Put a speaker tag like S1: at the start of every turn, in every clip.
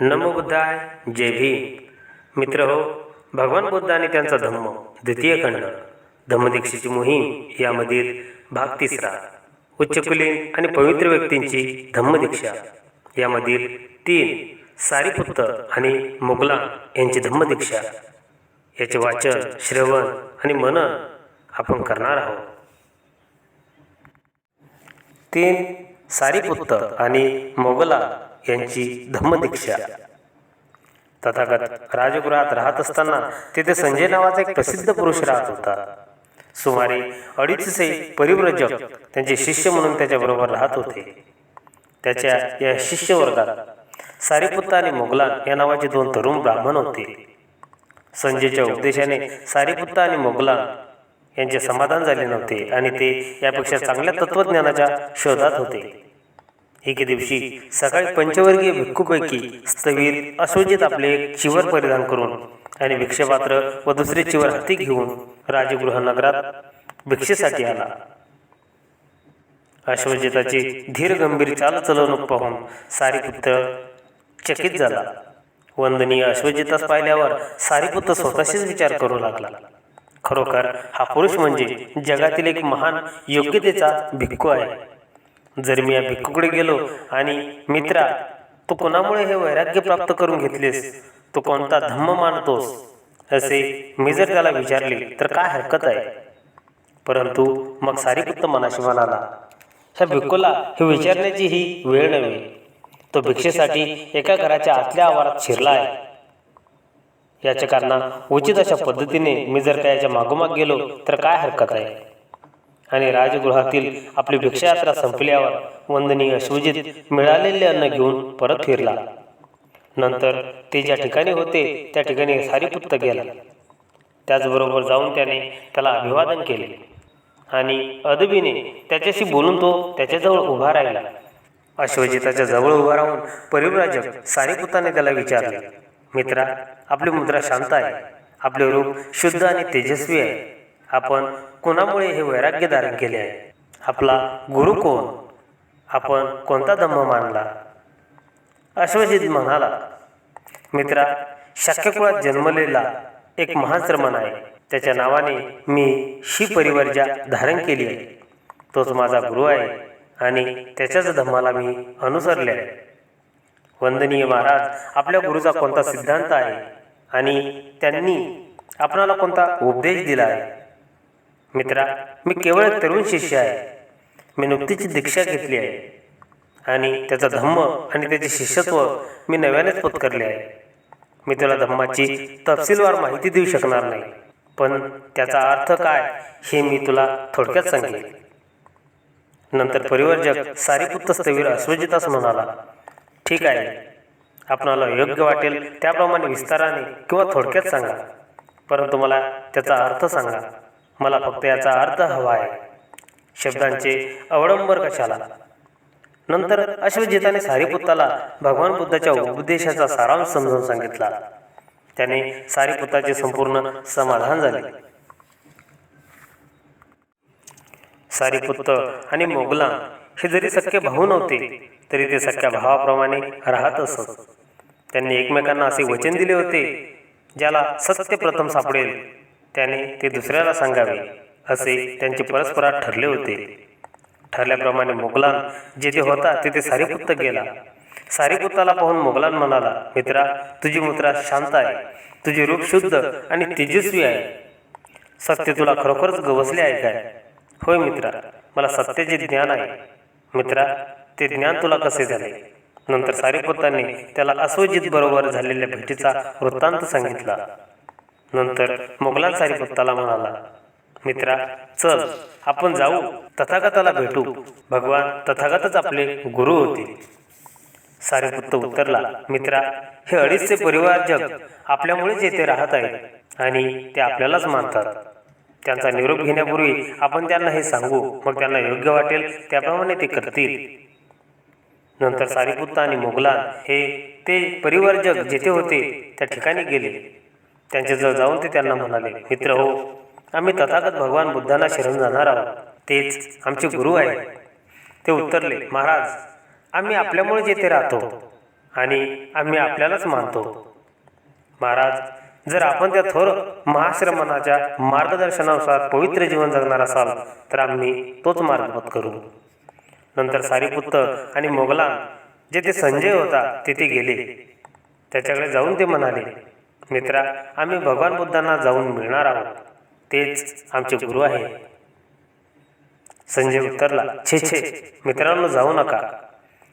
S1: नमो बुद्धाय जय भीम. मित्र हो भगवान बुद्ध आणि त्यांचा धम्म द्वितीय खंड धम्मदीक्षेची मोहीम यामधील भाग तिसरा उच्चकुलीन आणि पवित्र व्यक्तींची धम्मदीक्षा. यामधील तीन सारीपुत्त आणि मुगला यांची धम्मदीक्षा. याचे वाचन श्रवण आणि मनन आपण करणार आहोत. तीन सारीपुत्त आणि मोगला यांची धम्मदीक्षा. तथागत राजगृहात राहत असताना तेथे संजय नावाचा एक प्रसिद्ध पुरुष राहत होता. सुमारे अडीचशे परिव्रजक त्यांचे शिष्य म्हणून त्याच्याबरोबर राहत होते. त्याच्या या शिष्यवर्गात सारीपुत्ता आणि मोगलान या नावाचे दोन तरुण ब्राह्मण होते. संजयच्या उपदेशाने सारीपुत्ता आणि मोगलान यांचे समाधान झाले नव्हते आणि ते यापेक्षा चांगल्या तत्त्वज्ञानाच्या शोधात होते. एके दिवशी सकाळी पंचवर्गीय भिक्खूपैकी स्थवीर असोजित आपले चिवर परिधान करून आणि भिक्षपात्र व दुसरे चिवर हाती घेऊन राजगृह नगरात भिक्षेसाठी आला. अश्वजिताची धीर गंभीर चालचलवणूक पाहून सारीपुत्र चकित झाला. वंदनीय अश्वजितास पाहिल्यावर सारीपुत्र स्वतःशीच विचार करू लागला. खरोखर हा पुरुष म्हणजे जगातील एक महान योग्यतेचा भिक्खू आहे. जर मी या भिक्खूकडे गेलो आणि मित्रा तू कोणामुळे हे वैराग्य प्राप्त करून घेतलेस? तू कोणता धम्म मानतोस? असे मी जर त्याला विचारले तर काय हरकत आहे? परंतु मग सारीपुत्त मनाशी म्हणाला ह्या भिक्खूला हे विचारण्याची ही वेळ नव्हे. तो भिक्षेसाठी एका घराच्या आतल्या आवारात शिरला आहे याच्या कारणां उचित अशा पद्धतीने मी जर का याच्या मागोमाग गेलो तर काय हरकत आहे? आणि राजगृहातील आपली भिक्षायात्रा संपल्यावर वंदनीय अश्वजित मिळालेले अन्न घेऊन परत फिरला. नंतर ते ज्या ठिकाणी होते त्या ठिकाणी सारीपुत्त गेला. त्याचबरोबर जाऊन त्याने त्याला अभिवादन केले. आणि अदबीने त्याच्याशी बोलून तो त्याच्याजवळ उभा राहिला. अश्वजिताच्या जवळ उभा राहून परिव्राजक सारीपुताने त्याला विचारले मित्रा आपली मुद्रा शांत आहे. आपले रूप शुद्ध आणि तेजस्वी आहे. आपण कोणामुळे हे वैराग्य धारण केले आहे? आपला गुरु कोण? आपण कोणता धम्म मानला? अश्वजित म्हणाला मित्रा शाक्यकुळात जन्मलेला एक महान श्रमण आहे. त्याच्या नावाने मी शी परिवर्जा धारण केली आहे तोच माझा गुरु आहे आणि त्याच्याच धम्माला मी अनुसरले आहे. वंदनीय महाराज आपल्या गुरुचा कोणता सिद्धांत आहे? आणि त्यांनी आपणाला कोणता उपदेश दिला आहे? मित्रा मी केवळ तरुण शिष्य आहे. मी नुकतीच दीक्षा घेतली आहे. आणि त्याचा धम्म आणि त्याचे शिष्यत्व मी नव्यानेच पत्करले आहे. मी तुला धम्माची तपशीलवार माहिती देऊ शकणार नाही. पण त्याचा अर्थ काय हे मी तुला थोडक्यात सांगेन. नंतर परिवर्जक सारीपुत्त स्थवीर अश्वजितास म्हणाला ठीक आहे. आपणाला योग्य वाटेल त्याप्रमाणे विस्ताराने किंवा थोडक्यात सांगा. परंतु मला त्याचा अर्थ सांगा. मला फक्त याचा अर्थ हवा आहे शब्दांचे अवडंबर कशाला? नंतर अश्वजिताने सारीपुत्ताला भगवान बुद्धाच्या उपदेशाचा सारांश समजून सांगितला. त्याने सारीपुत्ताचे संपूर्ण समाधान झाले. सारीपुत्त आणि मोगला हे जरी सख्खे भाऊ नव्हते तरी ते सख्या भावाप्रमाणे राहत असत. त्यांनी एकमेकांना असे वचन दिले होते ज्याला सत्य प्रथम सापडेल. त्याने ते दुसऱ्याला सांगावे असे त्यांचे परस्परात ठरले होते. ठरल्याप्रमाणे मोगलान जेथे होता तेथे सारीपुत्त गेला. सारीपुत्ताला पाहून मोगलान म्हणाला मित्रा तुझी मुद्रा शांत आहे. तुझे रूप शुद्ध आणि तेजस्वी आहे. सत्य तुला खरोखरच गवसले आहे काय? होय मित्रा मला सत्याचे ज्ञान आहे. मित्रा ते ज्ञान तुला कसे झाले? नंतर सारीपुत्ताने त्याला अश्वजित बरोबर झालेल्या भेटीचा वृत्तांत सांगितला. नंतर मोगलान सारीपुत्ताला म्हणाला मित्रा चल आपण जाऊ तथागताला भेटू. भगवान तथागतच आपले गुरु होते सारीपुत्त उत्तरला मित्रा हे अडीचचे परिवार जग आपल्यामुळेच येथे राहत आहेत आणि ते आपल्यालाच मानतात. त्यांचा निरोप घेण्यापूर्वी आपण त्यांना हे सांगू मग त्यांना योग्य वाटेल त्याप्रमाणे ते करतील. नंतर सारीपुत्त आणि मोगलान हे ते परिवार जग जेथे होते त्या ठिकाणी गेले. त्यांच्याजवळ जाऊन ते त्यांना म्हणाले मित्र हो आम्ही तथागत भगवान बुद्धांना शरण जाणार आहोत. तेच आमचे गुरु आहेत. ते उत्तरले महाराज आम्ही आपल्यामुळेच येथे राहतो आणि आम्ही आपल्यालाच मानतो. महाराज जर आपण त्या थोर महाश्रमणाच्या मार्गदर्शनानुसार पवित्र जीवन जगणार असाल तर आम्ही तोच मार्ग करू. नंतर सारीपुत्त आणि मोगलान जेथे संजय होता तेथे गेले. त्याच्याकडे जाऊन ते म्हणाले मित्रा आम्ही भगवान बुद्धांना जाऊन मिळणार आहोत. तेच आमचे गुरु आहे. संजय उत्तरला छे छे मित्रांनो जाऊ नका.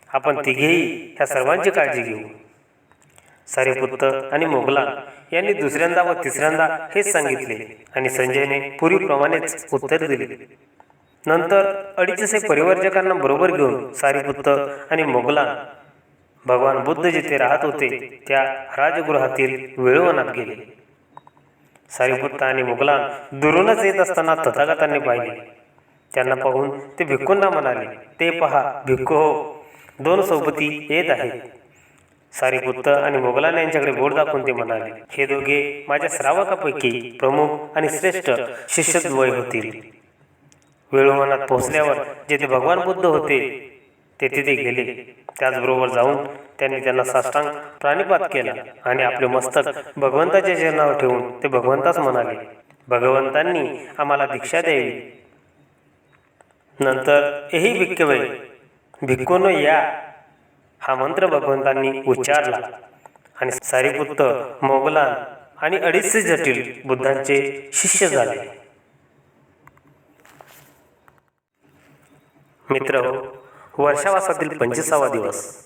S1: आपण तिघेही ह्या सर्वांची काळजी घेऊ. सारेपुत्त आणि मोगला यांनी दुसऱ्यांदा व तिसऱ्यांदा हेच सांगितले आणि संजयने पूर्वीप्रमाणेच उत्तर दिले. नंतर अडीचशे परिवर्जकांना बरोबर घेऊन सारीपुत्त आणि मोगला भगवान बुद्ध जिथे राहत होते त्या राजगृहातील वेळवनात गेले. सारीपुत्त आणि मुघलान दुरूनच येत असताना तथागतांनी पाहिले. त्यांना पाहून ते भिक्खूंना म्हणाले ते पहा भिक्खू हो दोन सोबती येत आहेत. सारीपुत्त आणि मोगलान यांच्याकडे बोट दाखवून ते म्हणाले हे दोघे माझ्या श्रावकापैकी प्रमुख आणि श्रेष्ठ शिष्यद्वय होतील. वेळोवनात पोहोचल्यावर जेथे भगवान बुद्ध होते तेथे ते गेले. त्याचबरोबर जाऊन त्यांनी त्यांना साष्टांग प्राणिपात केला आणि आपले मस्तक भगवंताच्या चरणावर ठेवून ते भगवंताच म्हणाले. भगवंतांनी आम्हाला दीक्षा द्यावी. नंतर एही भिक्कवे भिक्कोनो या. हा मंत्र भगवंतांनी उच्चारला. आणि सारीपुत्त मोगलान आणि अडीचशे जटिल बुद्धांचे शिष्य झाले. मित्र वर्षावासातील पंचवीसावा दिवस.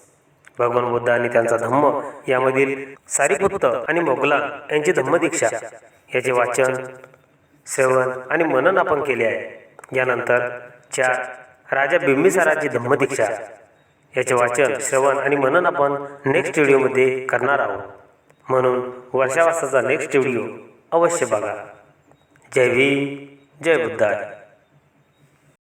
S1: भगवान बुद्ध आणि त्यांचा धम्म यामधील सारीपुत्त आणि मोगला यांची धम्मदीक्षा. याचे वाचन श्रवण आणि मनन आपण केले आहे. यानंतर चार राजा बिंबिसाराची धम्मदीक्षा. याचे वाचन श्रवण आणि मनन आपण नेक्स्ट व्हिडिओमध्ये करणार आहोत. म्हणून वर्षावासाचा नेक्स्ट व्हिडिओ अवश्य बघा. जय भीम जय बुद्धाय.